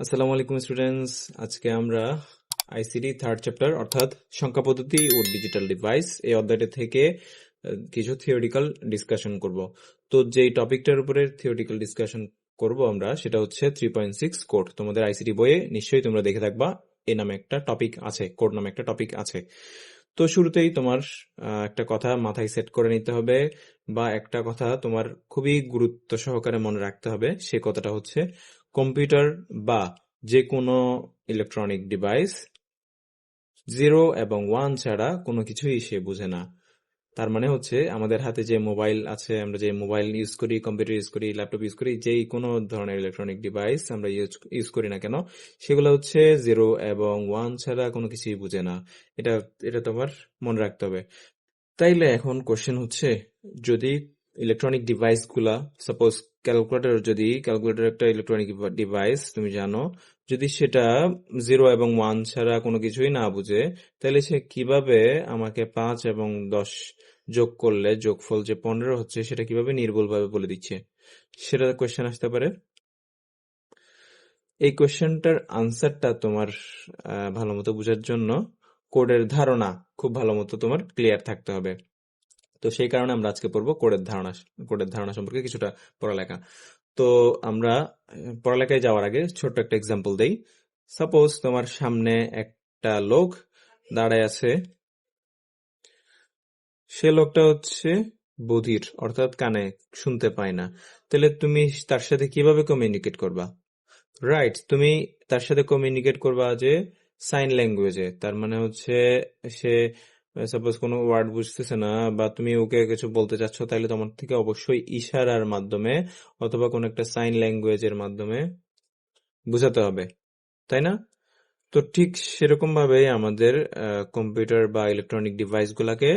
আসসালামু আলাইকুম স্টুডেন্টস, আজকে আমরা আইসিডি থার্ড চ্যাপ্টার অর্থাৎ সংখ্যা পদ্ধতি ও ডিজিটাল ডিভাইস এই অধ্যায়টা থেকে কিছু থিওরিটিক্যাল ডিসকাশন করব। তো যেই টপিকটার উপরে থিওরিটিক্যাল ডিসকাশন করব আমরা, সেটা হচ্ছে থ্রি পয়েন্ট সিক্স কোড তোমাদের আইসিডি বইয়ে নিশ্চয়ই তোমরা দেখে থাকবা এই নামে একটা টপিক আছে কোড নামে একটা টপিক আছে। তো শুরুতেই তোমার একটা কথা মাথায় সেট করে নিতে হবে, বা একটা কথা তোমার খুবই গুরুত্ব সহকারে মনে রাখতে হবে, সে কথাটা হচ্ছে কম্পিউটার বা যে কোনো ইলেকট্রনিক ডিভাইস, জিরো এবং ওয়ান ছাড়া কোনো কিছুই সে বুঝে না। তার মানে হচ্ছে আমাদের হাতে যে মোবাইল আছে, আমরা যে মোবাইল ইউজ করি, কম্পিউটার ইউজ করি ল্যাপটপ ইউজ করি, যেই কোনো ধরনের ইলেকট্রনিক ডিভাইস আমরা ইউজ ইউজ করি না কেন, সেগুলো হচ্ছে জিরো এবং ওয়ান ছাড়া কোনো কিছুই বুঝে না। এটা এটা তোমার মনে রাখতে হবে। তাইলে এখন কোশ্চেন হচ্ছে, যদি ইলেকট্রনিক ডিভাইসগুলা সাপোজ ক্যালকুলেটর যদি ক্যালকুলেটর একটা ইলেকট্রনিক ডিভাইস তুমি জানো, যদি সেটা জিরো এবং ওয়ান ছাড়া কোনো কিছুই না বুঝে, তাহলে সে কীভাবে আমাকে পাঁচ এবং দশ যোগ করলে যোগফল যে পনেরো হচ্ছে, সেটা কীভাবে নির্ভুলভাবে বলে দিচ্ছে? সেটা কোয়েশ্চেন আসতে পারে। এই কোয়েশ্চেনটার আনসারটা তোমার ভালো মতো বোঝার জন্য কোডের ধারণা খুব ভালো মতো তোমার ক্লিয়ার থাকতে হবে। তো সেই কারণে আমরা আজকে পড়ব কোডের ধারণা কোডের ধারণা সম্পর্কে কিছুটা পড়ালেখা। তো আমরা, পড়ালেখায় যাওয়ার আগে ছোট্ট একটা এক্সাম্পল দেই। সাপোজ তোমার সামনে একটা লোক দাঁড়ায় আছে। সে লোকটা হচ্ছে বধির, অর্থাৎ কানে শুনতে পায় না। তাহলে তুমি তার সাথে কীভাবে কমিউনিকেট করবা? রাইট তুমি তার সাথে কমিউনিকেট করবা যে সাইন ল্যাঙ্গুয়েজে তার মানে হচ্ছে সে সাপোজ কোনো ওয়ার্ড বুঝতেছে না, বা তুমি ওকে কিছু বলতে চাচ্ছ তাহলে তোমার থেকে অবশ্যই ইশারার মাধ্যমে, অথবা কোনো একটা সাইন ল্যাঙ্গুয়েজের মাধ্যমে বোঝাতে হবে, তাই না? তো ঠিক সেরকম ভাবেই আমাদের কম্পিউটার বা ইলেকট্রনিক ডিভাইস গুলাকে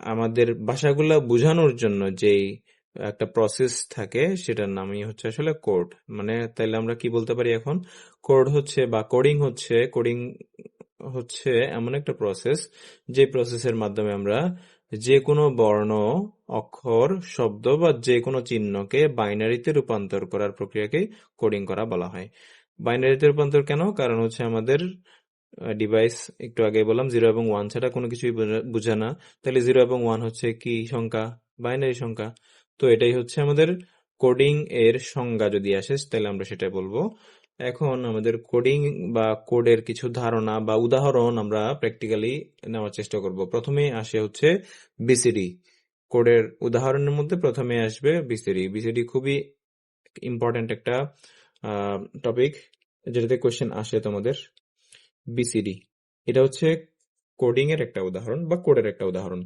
আমাদের ভাষাগুলা বোঝানোর জন্য যেই, একটা প্রসেস থাকে, সেটার নামই হচ্ছে আসলে কোড মানে তাইলে আমরা কি বলতে পারি এখন? কোড হচ্ছে বা কোডিং হচ্ছে কোডিং হচ্ছে এমন একটা প্রসেস যে প্রসেসের মাধ্যমে আমরা যে কোনো বর্ণ, অক্ষর, শব্দ বা যে কোনো চিহ্নকে বাইনারিতে রূপান্তর করার প্রক্রিয়াকে কোডিং করা বলা হয়। বাইনারিতে রূপান্তর কেন? কারণ হচ্ছে আমাদের ডিভাইস একটু আগে বললাম জিরো এবং ওয়ান ছাড়া কোনো কিছুই বোঝা- না। তাহলে জিরো এবং ওয়ান হচ্ছে কি সংখ্যা? বাইনারি সংখ্যা। তো এটাই হচ্ছে আমাদের কোডিং এর সংজ্ঞা যদি আসে, তাহলে আমরা সেটাই বলব। এখন আমাদের কোডিং বা কোডের কিছু ধারণা বা উদাহরণ আমরা প্র্যাকটিক্যালি নেওয়ার চেষ্টা করব। প্রথমে আসে হচ্ছে বিসিডি কোডের উদাহরণের মধ্যে প্রথমে আসবে বিসিডি বিসিডি খুবই ইম্পর্ট্যান্ট একটা টপিক যেটাতে কোয়েশ্চেন আসে তোমাদের। বিসিডি এটা হচ্ছে কোডিং এর একটা উদাহরণ বা কোডের একটা উদাহরণ।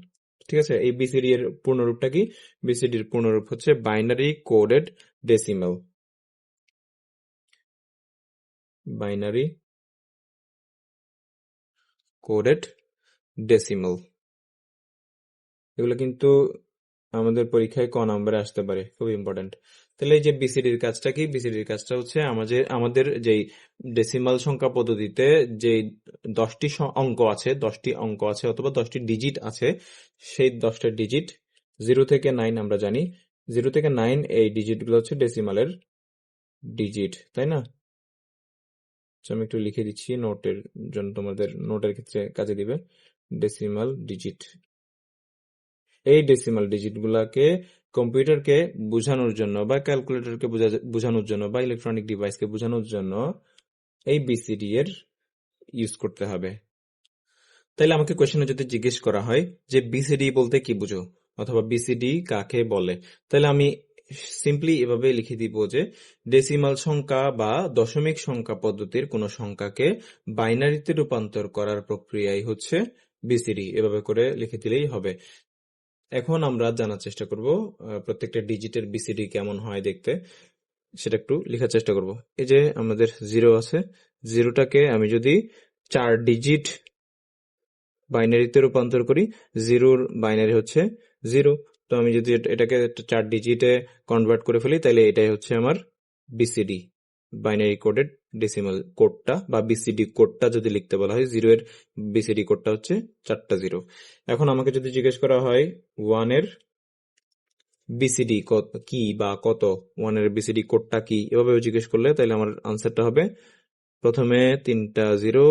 ঠিক আছে? এই বিসিডি এর পূর্ণরূপটা কি? বিসিডি এর পূর্ণরূপ হচ্ছে binary coded decimal binary coded decimal এগুলো কিন্তু আমাদের পরীক্ষায় ক নম্বরে আসতে পারে খুব ইম্পর্টেন্ট তাহলে এই যে বিসিডির কাজটা কি? বিসিডির কাজটা হচ্ছে আমাদের আমাদের যেই ডেসিমাল সংখ্যা পদ্ধতিতে যে দশটি অঙ্ক আছে, দশটি অঙ্ক আছে অথবা দশটি ডিজিট আছে, সেই দশটা ডিজিট জিরো থেকে নাইন আমরা জানি। জিরো থেকে নাইন এই ডিজিটগুলো হচ্ছে ডেসিমালের ডিজিট তাই না? আচ্ছা, আমি একটু লিখে দিচ্ছি নোটের জন্য তোমাদের নোটের ক্ষেত্রে কাজে দিবে। ডেসিমাল ডিজিট এই ডেসিমাল ডিজিট গুলাকে কম্পিউটারকে বোঝানোর জন্য বা ক্যালকুলেটরকে বোঝানোর জন্য বা ইলেকট্রনিক ডিভাইসকে বোঝানোর জন্য এই বিসিডি এর ইউজ করতে হবে। তাইলে আমাকে কোশ্চেনে যদি জিজ্ঞেস করা হয় যে বিসিডি বলতে কি বুঝো? অথবা বিসিডি কাকে বলে? তাহলে আমি সিম্পলি এভাবে লিখে দিব যে ডেসিমাল সংখ্যা বা দশমিক সংখ্যা পদ্ধতির কোন সংখ্যাকে বাইনারিতে রূপান্তর করার প্রক্রিয়াই হচ্ছে বিসিডি এভাবে করে লিখে দিলেই হবে। এখন আমরা জানার চেষ্টা করব প্রত্যেকটা ডিজিটের বিসিডি কেমন হয় দেখতে। সেটা একটু লেখার চেষ্টা করব। এই যে আমাদের জিরো আছে জিরোটাকে আমি যদি চার ডিজিট বাইনারিতে রূপান্তর করি জিরোর বাইনারি হচ্ছে জিরো তো আমি যদি এটাকে চার ডিজিটে কনভার্ট করে ফেলি তাহলে এটাই হচ্ছে আমার বিসিডি বাইনারি কোডেড ডেসিমাল কোডটা বা বিসিডি কোডটা যদি লিখতে বলা হয় জিরো এর বিসিডি কোডটা হচ্ছে চারটা জিরো এখন আমাকে যদি জিজ্ঞেস করা হয় ওয়ানের বিসিডি কি বা কত ওয়ানের বিসিডি কোডটা কি এভাবে জিজ্ঞেস করলে তাহলে আমার আনসারটা হবে, প্রথমে তিনটা জিরো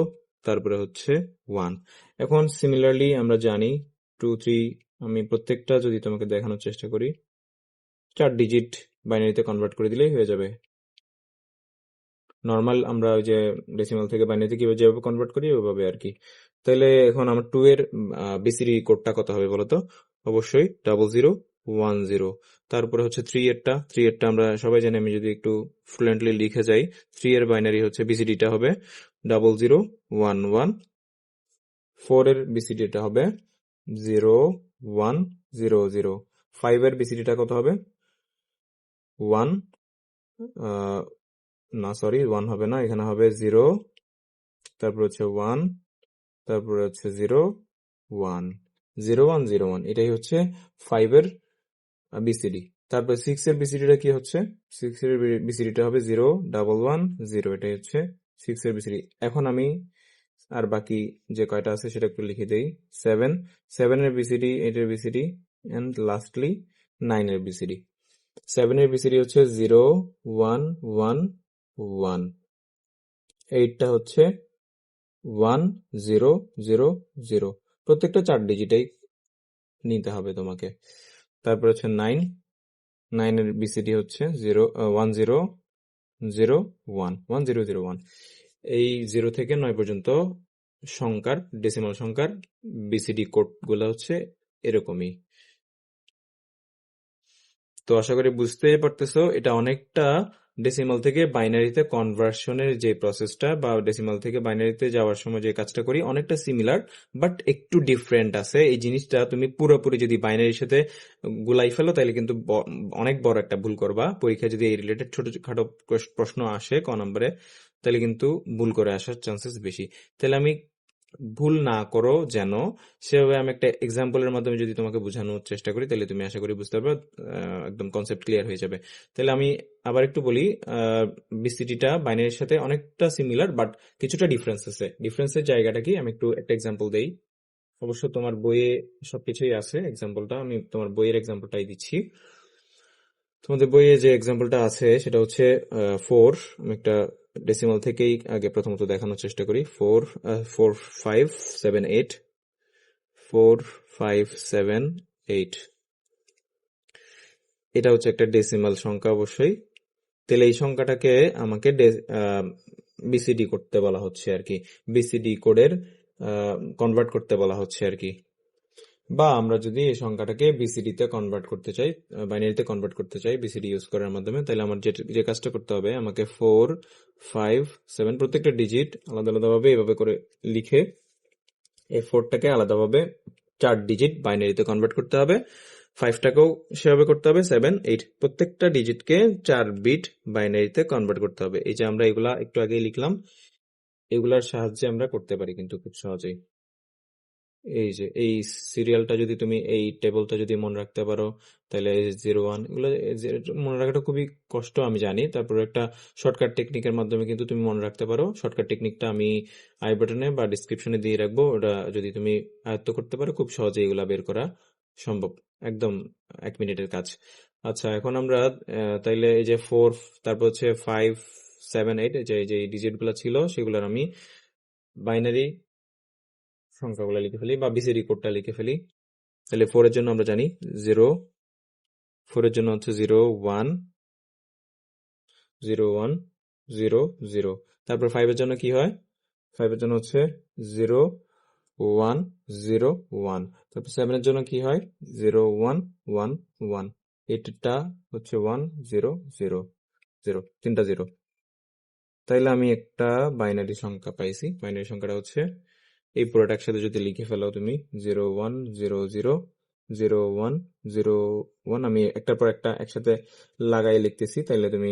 তারপরে হচ্ছে ওয়ান এখন সিমিলারলি আমরা জানি টু থ্রি আমি প্রত্যেকটা যদি তোমাকে দেখানোর চেষ্টা করি, চার ডিজিট বাইনারিতে কনভার্ট করে দিলেই হয়ে যাবে। নর্মাল আমরা ওই যে ডেসিমাল থেকে বাইনারিতে কীভাবে যেভাবে কনভার্ট করি, ওইভাবে আর কি। তাহলে এখন আমার টু এর বিসিডি কোডটা কত হবে বলতো? অবশ্যই ডাবল জিরো ওয়ান জিরো তারপরে হচ্ছে থ্রি এরটা। থ্রি এরটা আমরা সবাই জানি, আমি যদি একটু ফ্লুয়েন্টলি লিখে যাই থ্রি এর বাইনারি হচ্ছে বিসিডিটা হবে double zero one one four এর বিসিডিটা হবে zero one zero zero five এর বিসিডিটা কত হবে? ওয়ান না সরি ওয়ান হবে না। এখানে হবে জিরো তারপর হচ্ছে ওয়ান তারপরে হচ্ছে zero one zero one zero one এটাই হচ্ছে ফাইভ এর বিসিডি তারপর সিক্স এর বিসিডিটা কি হচ্ছে? সিক্স এর বিসিডিটা হবে জিরো ডাবল ওয়ান জিরো এটাই হচ্ছে সিক্স এর বিসিডি এখন আমি আর বাকি যে কয়টা আছে সেটা একটু লিখে দেই। সেভেন সেভেন এর বিসিডি এইটের বিসিডি অ্যান্ড লাস্টলি নাইন এর বিসিডি সেভেন এর বিসিডি হচ্ছে জিরো ওয়ান ওয়ান ওয়ান এইটটা হচ্ছে ওয়ান জিরো জিরো জিরো প্রত্যেকটা চার ডিজিটাই নিতে হবে তোমাকে। তারপর হচ্ছে নাইন নাইনের বিসিডি হচ্ছে zero one zero zero one one zero zero one এই জিরো থেকে নয় পর্যন্ত সংখ্যার ডেসিমাল সংখ্যার বিসিডি কোডগুলো হচ্ছে এরকমই। তো আশা করি বুঝতে পারতেছো, এটা অনেকটা ডেসিমাল থেকে বাইনারিতে কনভার্সনের যে প্রসেসটা বা ডেসিমাল থেকে বাইনারিতে যাওয়ার সময় যে কাজটা করি, অনেকটা সিমিলার বাট একটু ডিফারেন্ট আছে। এই জিনিসটা তুমি পুরোপুরি যদি বাইনারির সাথে গুলাই ফেলো, তাহলে কিন্তু অনেক বড় একটা ভুল করবা। পরীক্ষায় যদি এই রিলেটেড ছোটখাটো প্রশ্ন আসে ক নম্বরে তাহলে কিন্তু ভুল করে আসার চান্সেস বেশি। তাহলে আমি ভুল না করো যেন, সেভাবে আমি একটা এক্সাম্পলের মাধ্যমে যদি তোমাকে বোঝানোর চেষ্টা করি, তাহলে তুমি আশা করি বুঝতে পারবে একদম কনসেপ্ট ক্লিয়ার হয়ে যাবে। তাহলে আমি আবার একটু বলি বিসিটিটা বাইনারির সাথে অনেকটা সিমিলার বাট কিছুটা ডিফারেন্স আছে। ডিফারেন্সের জায়গাটা কি? আমি একটু একটা এক্সাম্পল দেই। অবশ্য তোমার বইয়ে সবকিছুই আছে এক্সাম্পলটা আমি তোমার বইয়ের এক্সাম্পলটাই দিচ্ছি। তোমাদের বইয়ে যে এক্সাম্পলটা আছে, সেটা হচ্ছে ফোর আমি একটা ডেসিমাল থেকেই আগে প্রথমত দেখানোর চেষ্টা করি। Four four five seven eight four five seven eight এটা হচ্ছে একটা ডেসিমাল সংখ্যা অবশ্যই। তাহলে এই সংখ্যাটাকে আমাকে বিসিডি করতে বলা হচ্ছে আর কি। বিসিডি কোডের কনভার্ট করতে বলা হচ্ছে আর কি। বা আমরা যদি এই সংখ্যাটাকে বিসিডি তে কনভার্ট করতে চাই বাইনারিতে কনভার্ট করতে চাই বিসিডি ইউজ করার মাধ্যমে, তাহলে আমার যে যে কাজটা করতে হবে, আমাকে ফোর ফাইভ সেভেন প্রত্যেকটা ডিজিট আলাদা আলাদাভাবে এভাবে করে লিখে এই ফোরটাকে আলাদাভাবে চার ডিজিট বাইনারিতে কনভার্ট করতে হবে। ফাইভটাকেও সেভাবে করতে হবে সেভেন এইট প্রত্যেকটা ডিজিটকে চার বিট বাইনারিতে কনভার্ট করতে হবে। এই যে আমরা এগুলা একটু আগেই লিখলাম, এগুলার সাহায্যে আমরা করতে পারি কিন্তু খুব সহজেই। এই যে, এই সিরিয়ালটা যদি তুমি, এই টেবলটা যদি মনে রাখতে পারো, তাহলে জিরো ওয়ান এগুলো মনে রাখাটা খুবই কষ্ট, আমি জানি। তারপর একটা শর্টকাট টেকনিকের মাধ্যমে কিন্তু তুমি মনে রাখতে পারো। শর্টকাট টেকনিকটা আমি আই বাটনে বা ডিসক্রিপশনে দিয়ে রাখব। ওটা যদি তুমি আয়ত্ত করতে পারো, খুব সহজে এগুলা বের করা সম্ভব। একদম এক মিনিটের কাজ। আচ্ছা এখন আমরা তাইলে এই যে ফোর তারপর হচ্ছে ফাইভ সেভেন এইট যে যে ডিজিটগুলা ছিল, সেগুলোর আমি বাইনারি সংখ্যাগুলো লিখে ফেলি বা বিসিডি কোডটা লিখে ফেলি। তাহলে ফোরের জন্য আমরা জানি জিরো ফোরের জন্য হচ্ছে zero one zero one zero zero তারপর ফাইভের জন্য কি হয়? ফাইভের জন্য হচ্ছে জিরো ওয়ান জিরো ওয়ান তারপর সেভেনের জন্য কি হয়? জিরো ওয়ান ওয়ান ওয়ান এইটটা হচ্ছে ওয়ান জিরো জিরো জিরো তিনটা জিরো তাইলে আমি একটা বাইনারি সংখ্যা পাইছি। বাইনারি সংখ্যাটা হচ্ছে এই পুরোটা একসাথে যদি লিখে ফেলো তুমি zero one zero zero zero one zero one আমি একটার পর একটা একসাথে লাগাই লিখতেছি তাহলে তুমি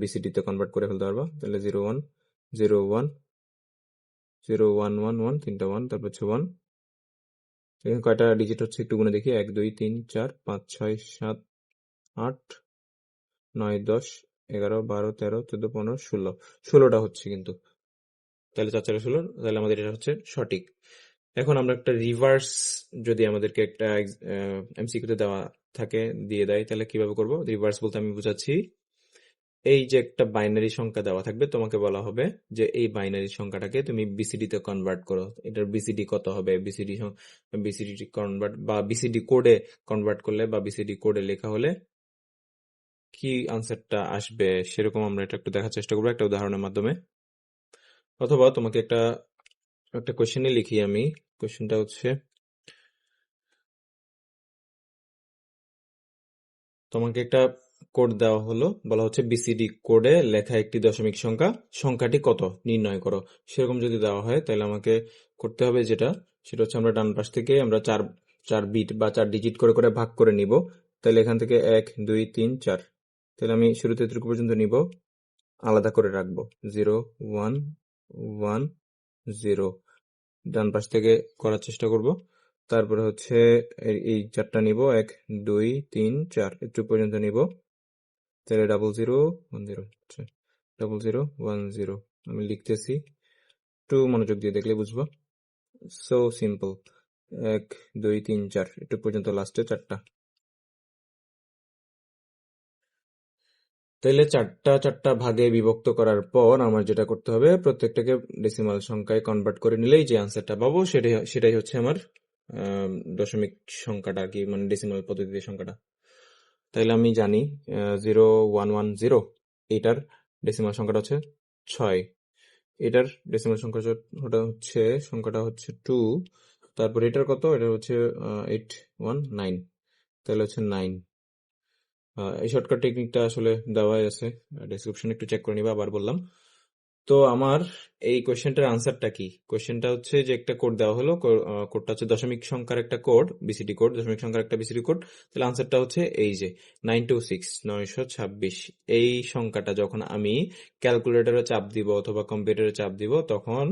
বিসিডিতে কনভার্ট করে ফেলতে পারবা। তাহলে zero one zero one zero one one one তিনটা ওয়ান তারপর হচ্ছে ওয়ান এখানে কয়টা ডিজিট হচ্ছে একটু গুনে দেখি, এক, দুই, তিন, চার, পাঁচ, ছয়, সাত, আট, নয়, দশ, এগারো, বারো, তেরো, চোদ্দ, পনেরো, ষোলো। ষোলোটা হচ্ছে কিন্তু। তাহলে চার চারে তাহলে আমাদের এটা হচ্ছে সঠিক। এখন আমরা একটা রিভার্স যদি আমাদেরকে একটা এমসিকিউতে দেওয়া থাকে, দিয়ে দেয়, তাহলে কীভাবে করব? রিভার্স বলতে আমি বুঝাচ্ছি, এই যে একটা বাইনারি সংখ্যা দেওয়া থাকবে, তোমাকে বলা হবে যে এই বাইনারি সংখ্যাটাকে তুমি বিসিডি তে কনভার্ট করো। এটার বিসিডি কত হবে? বিসিডি বিসিডি কনভার্ট বা বিসিডি কোডে কনভার্ট করলে বা বিসিডি কোডে লেখা হলে কি আনসারটা আসবে? সেরকম আমরা এটা একটু দেখার চেষ্টা করব, একটা উদাহরণের মাধ্যমে। অথবা তোমাকে একটা একটা কোশ্চেনই লিখি আমি। কোশ্চেনটা হচ্ছে, তোমাকে একটা কোড দেওয়া হলো। বলা হচ্ছে বিসিডি কোডে লেখা একটি দশমিক সংখ্যা। সংখ্যাটি কত? নির্ণয় করো। সেরকম যদি দেওয়া হয়, তাহলে আমাকে করতে হবে যেটা। সেটা হচ্ছে আমরা ডান পাশ থেকে আমরা চার চার বিট বা চার ডিজিট করে করে ভাগ করে নিব। তাহলে এখান থেকে এক, দুই, তিন, চার। তাহলে আমি শুরুতে এতটুকু পর্যন্ত নিব। আলাদা করে রাখব। Zero one one, zero. ডান পাশ থেকে করার চেষ্টা করব। তারপরে হচ্ছে এই- চারটা নিব। এক, দুই, তিন, চার। একটু পর্যন্ত নিব। তাহলে double zero one zero double zero one zero আমি লিখতেছি। একটু মনোযোগ দিয়ে দেখলে বুঝব। সো সিম্পল এক, দুই, তিন, চার। একটু পর্যন্ত লাস্টে চারটা। তাহলে চারটা চারটা ভাগে বিভক্ত করার পর আমার যেটা করতে হবে, প্রত্যেকটাকে ডেসিমাল সংখ্যায় কনভার্ট করে নিলেই যে আনসারটা পাবো সেটাই সেটাই হচ্ছে আমার দশমিক সংখ্যাটা আর কি মানে ডেসিমাল পদ্ধতিতে সংখ্যাটা। তাহলে আমি জানি জিরো ওয়ান ওয়ান জিরো এটার ডেসিমাল সংখ্যাটা হচ্ছে ছয়। এটার ডেসিমাল সংখ্যা হচ্ছে- ওটা হচ্ছে, সংখ্যাটা হচ্ছে টু তারপর এটার কত? এটা হচ্ছে এইট ওয়ান নাইন তাহলে হচ্ছে নাইন এই শর্টকাট টেকনিকটা আসলে দেওয়াই আছে। ডেসক্রিপশন একটু চেক করে নিবা, আবার বললাম। তো আমার এই কোশ্চেনটার আনসারটা কি? কোয়েশ্চেনটা হচ্ছে যে একটা কোড দেওয়া হলো। কোডটা হচ্ছে দশমিক সংখ্যার একটা কোড বিসিডি কোড দশমিক সংখ্যার একটা বিসিডি কোড তাহলে আনসারটা হচ্ছে এই যে নাইন টু সিক্স নয়শো ছাব্বিশ। এই সংখ্যাটা যখন আমি ক্যালকুলেটরে চাপ দিব অথবা কম্পিউটারে চাপ দিব, তখন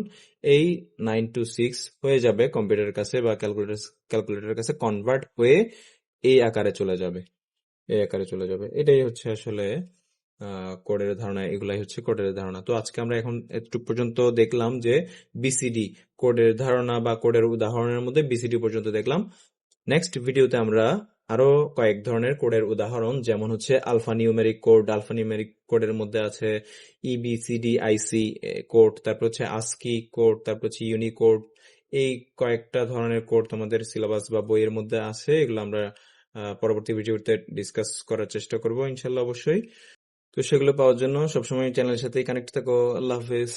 এই নাইন টু সিক্স হয়ে যাবে কম্পিউটারের কাছে বা ক্যালকুলেটর ক্যালকুলেটরের কাছে কনভার্ট হয়ে এই আকারে চলে যাবে। এই আকারে চলে যাবে। এটাই হচ্ছে আসলে কোডের ধারণা, এগুলাই হচ্ছে কোডের ধারণা। তো আজকে আমরা এখন এতটুকু পর্যন্ত দেখলাম যে বিসিডি কোডের ধারণা বা কোডের উদাহরণের মধ্যে বিসিডি পর্যন্ত দেখলাম। নেক্সট ভিডিওতে আমরা আরও কয়েক ধরনের কোডের উদাহরণ, যেমন হচ্ছে alphanumeric code alphanumeric কোডের মধ্যে আছে ইবিসিডি আইসি কোড তারপর হচ্ছে আস্কি কোড তারপর হচ্ছে ইউনিকোড এই কয়েকটা ধরনের কোড তোমাদের সিলেবাস বা বইয়ের মধ্যে আছে, এগুলো আমরা পরবর্তী ভিডিওতে ডিসকাস করার চেষ্টা করব, ইনশাল্লাহ অবশ্যই। তো সেগুলো পাওয়ার জন্য সবসময় চ্যানেলের সাথেই কানেক্ট থাকো। আল্লাহ হাফেজ।